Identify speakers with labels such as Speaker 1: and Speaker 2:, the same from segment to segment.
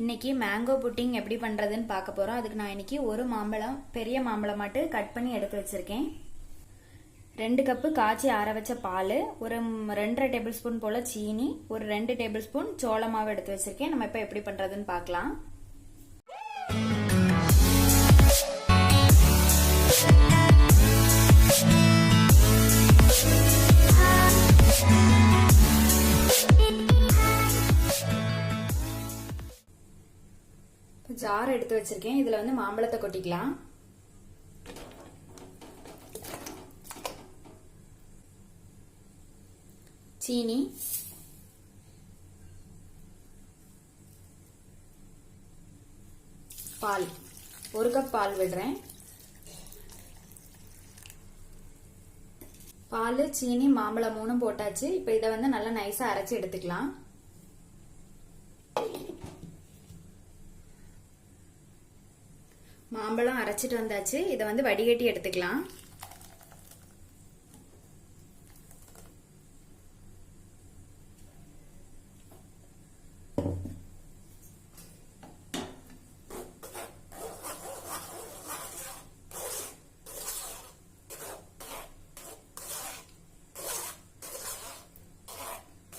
Speaker 1: இன்னைக்கு mango pudding எப்படி பண்ணுறதுன்னு பார்க்க போகிறோம் அதுக்கு நான் இன்னைக்கு ஒரு மாம்பழம் பெரிய மாம்பழம் மட்டும் கட் பண்ணி எடுத்து வச்சிருக்கேன். ரெண்டு கப்பு காய்ச்சி ஆற வச்ச பால் ஒரு ரெண்டரை டேபிள் ஸ்பூன் போல் சீனி ஒரு ரெண்டு டேபிள் ஸ்பூன் சோள மாவு எடுத்து வச்சிருக்கேன். நம்ம இப்போ எப்படி பண்ணுறதுன்னு பார்க்கலாம். சாறு எடுத்து வச்சிருக்கேன். இதில் வந்து மாம்பழத்தை கொட்டிக்கலாம். சீனி. பால். ஒரு கப் பால் விடுறேன். பால் சீனி மாம்பழம் மூணும் போட்டாச்சு. இப்போ இதை வந்து நல்லா நைஸாக அரைச்சி எடுத்துக்கலாம். மாம்பழம் அரைச்சிட்டு வந்தாச்சு. இதை வந்து வடிகட்டி எடுத்துக்கலாம்.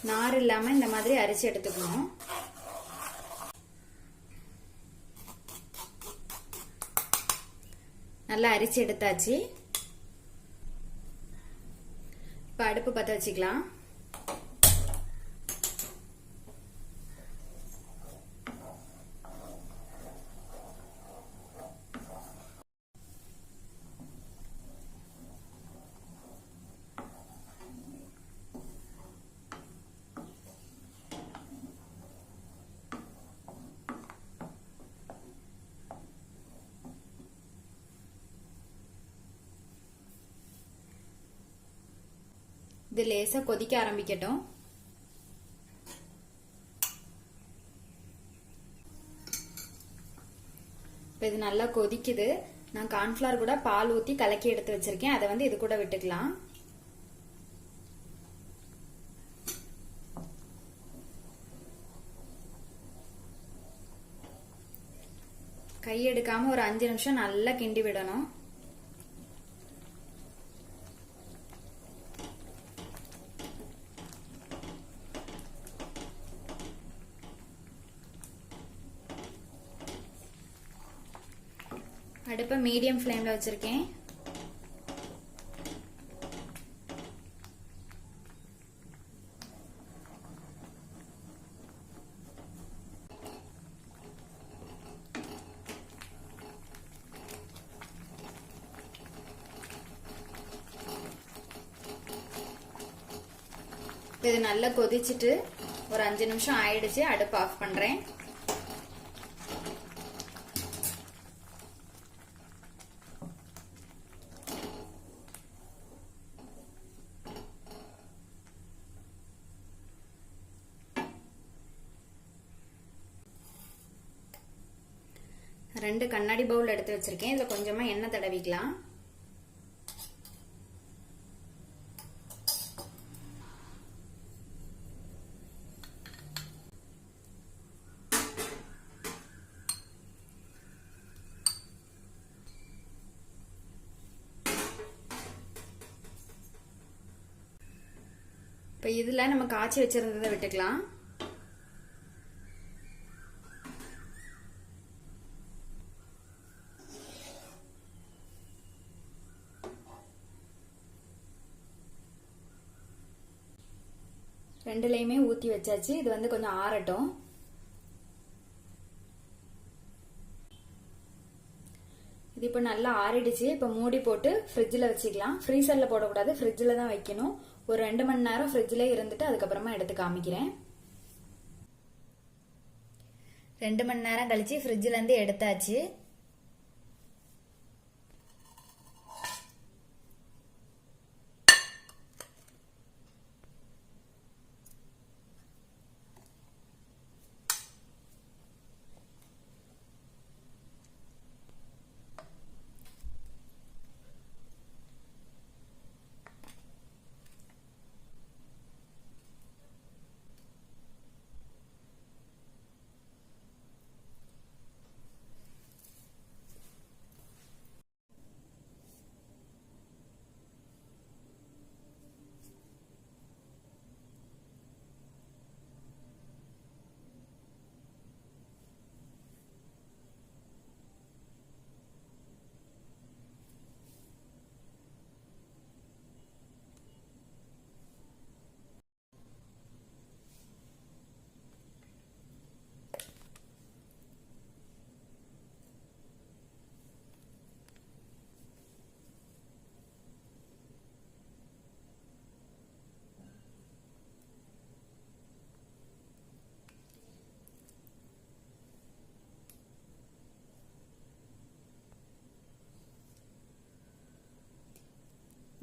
Speaker 1: நார் இல்லாம இந்த மாதிரி அரைச்சு எடுத்துக்கணும். நல்லா அரிச்சு எடுத்தாச்சு. இப்ப அடுப்பு பத்த வச்சுக்கலாம். இது லேசா கொதிக்க ஆரம்பிக்கட்டும். இப்போ இது நல்லா கொதிக்குது. நான் கார்ன்ஃபிளவர் கூட பால் ஊற்றி கலக்கி எடுத்து வச்சிருக்கேன். அதை வந்து இது கூட விட்டுக்கலாம். கை எடுக்காம ஒரு அஞ்சு நிமிஷம் நல்லா கிண்டி விடணும். அடுப்பை மீடியம் ஃப்ளேமில் வச்சுருக்கேன். இது நல்லா கொதிச்சிட்டு ஒரு அஞ்சு நிமிஷம் ஆயிடுச்சு அடுப்பு ஆஃப் பண்ணுறேன் ரெண்டு கண்ணாடி பவுல் எடுத்து வச்சிருக்கேன். இதுல கொஞ்சமா எண்ணெய் தடவிக்கலாம். இப்போ இதில் நம்ம காய்ச்சி வச்சிருந்ததை விட்டுக்கலாம். ரெண்டுலேயுமே ஊற்றி வச்சாச்சு. இது வந்து கொஞ்சம் ஆறட்டும். இது இப்போ நல்லா ஆறிடுச்சு. இப்போ மூடி போட்டு ஃப்ரிட்ஜில் வச்சுக்கலாம். ஃப்ரீசரில் போடக்கூடாது. ஃப்ரிட்ஜில் தான் வைக்கணும். ஒரு ரெண்டு மணி நேரம் ஃப்ரிட்ஜில் இருந்துட்டு அதுக்கப்புறமா எடுத்து காமிக்கிறேன். ரெண்டு மணி நேரம் கழிச்சு ஃப்ரிட்ஜிலேருந்து எடுத்தாச்சு.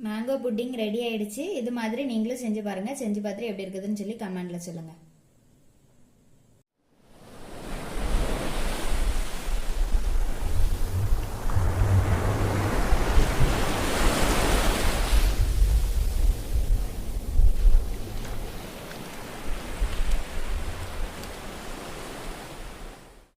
Speaker 1: மேங்கோ புட்டிங் ரெடி ஆயிடுச்சு. இது மாதிரி நீங்களும் செஞ்சு பாருங்க. செஞ்சு பார்த்துட்டு எப்படி இருக்குதுன்னு சொல்லி கமெண்ட்ல சொல்லுங்க.